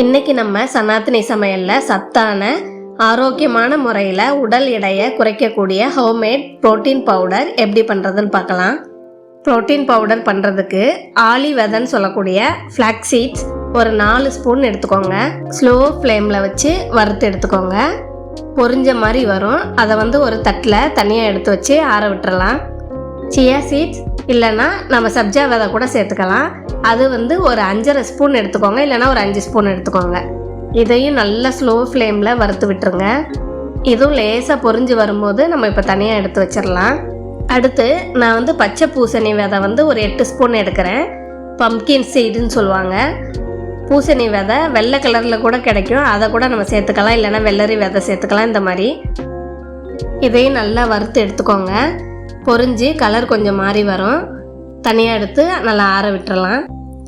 இன்னைக்கு நம்ம சனாத்தினி சமையலில் சத்தான ஆரோக்கியமான முறையில் உடல் எடையை குறைக்கக்கூடிய ஹோம்மேட் புரோட்டீன் பவுடர் எப்படி பண்ணுறதுன்னு பார்க்கலாம். புரோட்டீன் பவுடர் பண்ணுறதுக்கு ஆலி வெதன்னு சொல்லக்கூடிய ஃப்ளாக் சீட்ஸ் ஒரு நாலு ஸ்பூன் எடுத்துக்கோங்க. ஸ்லோ ஃப்ளேமில் வச்சு வறுத்து எடுத்துக்கோங்க. பொரிஞ்ச மாதிரி வரும். அதை வந்து ஒரு தட்டில் தனியாக எடுத்து வச்சு ஆற விட்டுறலாம். சியா சீட்ஸ் இல்லைன்னா நம்ம சப்ஜா விதை கூட சேர்த்துக்கலாம். அது வந்து ஒரு அஞ்சரை ஸ்பூன் எடுத்துக்கோங்க இல்லைன்னா ஒரு அஞ்சு ஸ்பூன் எடுத்துக்கோங்க. இதையும் நல்லா ஸ்லோ ஃப்ளேமில் வறுத்து விட்டுருங்க. இதுவும் லேசாக பொரிஞ்சு வரும்போது நம்ம இப்போ தனியாக எடுத்து வச்சிடலாம். அடுத்து நான் வந்து பச்சை பூசணி விதை வந்து ஒரு எட்டு ஸ்பூன் எடுக்கிறேன். பம்கின் சீடுன்னு சொல்லுவாங்க. பூசணி விதை வெள்ளை கலரில் கூட கிடைக்கும். அதை கூட நம்ம சேர்த்துக்கலாம். இல்லைன்னா வெள்ளரி விதை சேர்த்துக்கலாம். இந்த மாதிரி. இதையும் நல்லா வறுத்து எடுத்துக்கோங்க. பொரிஞ்சு கலர் கொஞ்சம் மாறி வரும். தனியாக எடுத்து நல்லா ஆற விட்டுறலாம்.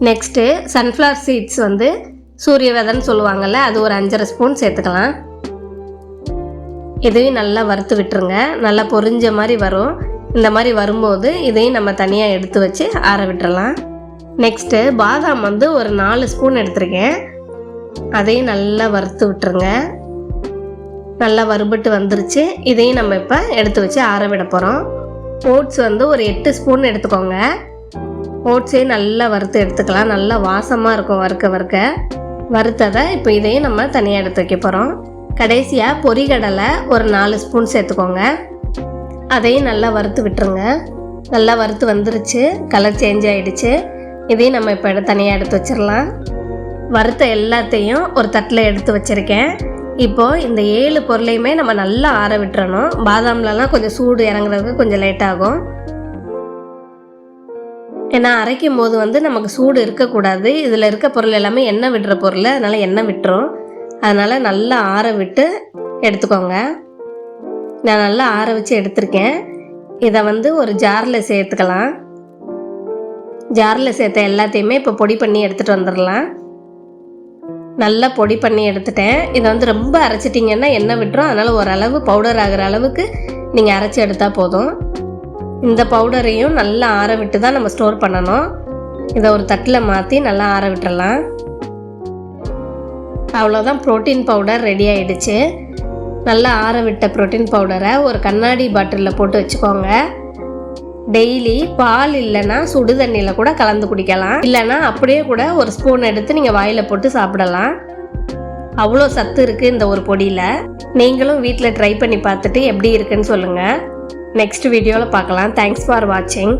நெக்ஸ்ட்டு சன்ஃப்ளவர் சீட்ஸ் வந்து சூரிய விதைன்னு சொல்லுவாங்கள்ல அது ஒரு அஞ்சரை ஸ்பூன் சேர்த்துக்கலாம். இதையும் நல்லா வறுத்து விட்டுருங்க. நல்லா பொரிஞ்ச மாதிரி வரும். இந்த மாதிரி வரும்போது இதையும் நம்ம தனியாக எடுத்து வச்சு ஆற விட்டுறலாம். நெக்ஸ்ட்டு பாதாம் வந்து ஒரு நாலு ஸ்பூன் எடுத்திருக்கேன். அதையும் நல்லா வறுத்து விட்டுருங்க. நல்லா வறுபட்டு வந்துருச்சு. இதையும் நம்ம இப்போ எடுத்து வச்சு ஆற விட போகிறோம் ஓட்ஸ் வந்து ஒரு எட்டு ஸ்பூன் எடுத்துக்கோங்க. ஓட்ஸையும் நல்லா வறுத்து எடுத்துக்கலாம். நல்லா வாசமாக இருக்கும் வறுக்க வறுக்க. வறுத்ததை இப்போ இதையும் நம்ம தனியாக எடுத்து வைக்க போகிறோம் கடைசியாக பொறிகடலை ஒரு நாலு ஸ்பூன் சேர்த்துக்கோங்க. அதையும் நல்லா வறுத்து விட்டுருங்க. நல்லா வறுத்து வந்துருச்சு. கலர் சேஞ்ச் ஆகிடுச்சு இதையும் நம்ம இப்போ தனியாக எடுத்து வச்சிடலாம் வறுத்த எல்லாத்தையும் ஒரு தட்டில் எடுத்து வச்சுருக்கேன். இப்போது இந்த ஏழு பொருளையுமே நம்ம நல்லா ஆற விட்டுறணும். பாதாம்லலாம் கொஞ்சம் சூடு இறங்குறதுக்கு கொஞ்சம் லேட் ஆகும். ஏன்னா அரைக்கும் போது வந்து நமக்கு சூடு இருக்கக்கூடாது. இதில் இருக்க பொருள் எல்லாமே எண்ணெய் விடுற பொருள் அதனால் எண்ணெய் விட்டுரும். அதனால் நல்லா ஆற விட்டு எடுத்துக்கோங்க. நான் நல்லா ஆற வச்சு எடுத்திருக்கேன். இதை வந்து ஒரு ஜாரில் சேர்த்துக்கலாம். ஜாரில் சேர்த்த எல்லாத்தையுமே இப்போ பொடி பண்ணி எடுத்துகிட்டு வந்துடலாம். நல்லா பொடி பண்ணி எடுத்துட்டேன். இதை வந்து ரொம்ப அரைச்சிட்டிங்கன்னா எண்ணெய் விட்டுரும். அதனால் ஓரளவு பவுடர் ஆகிற அளவுக்கு நீங்கள் அரைச்சி எடுத்தால் போதும். இந்த பவுடரையும் நல்லா ஆற விட்டு தான் நம்ம ஸ்டோர் பண்ணணும். இதை ஒரு தட்டில் மாற்றி நல்லா ஆற விட்டுறலாம். அவ்வளோதான் ப்ரோட்டீன் பவுடர் ரெடி ஆயிடுச்சு. நல்லா ஆற விட்ட ப்ரோட்டீன் பவுடரை ஒரு கண்ணாடி பாட்டிலில் போட்டு வச்சுக்கோங்க. டெய்லி பால் இல்லைன்னா சுடு தண்ணியில் கூட கலந்து குடிக்கலாம். இல்லைன்னா அப்படியே கூட ஒரு ஸ்பூன் எடுத்து நீங்கள் வாயில் போட்டு சாப்பிடலாம். அவ்வளோ சத்து இருக்குது இந்த ஒரு பொடியில். நீங்களும் வீட்டில் ட்ரை பண்ணி பார்த்துட்டு எப்படி இருக்குன்னு சொல்லுங்கள் நெக்ஸ்ட் வீடியோவில் பார்க்கலாம். தேங்க்ஸ் ஃபார் வாட்சிங்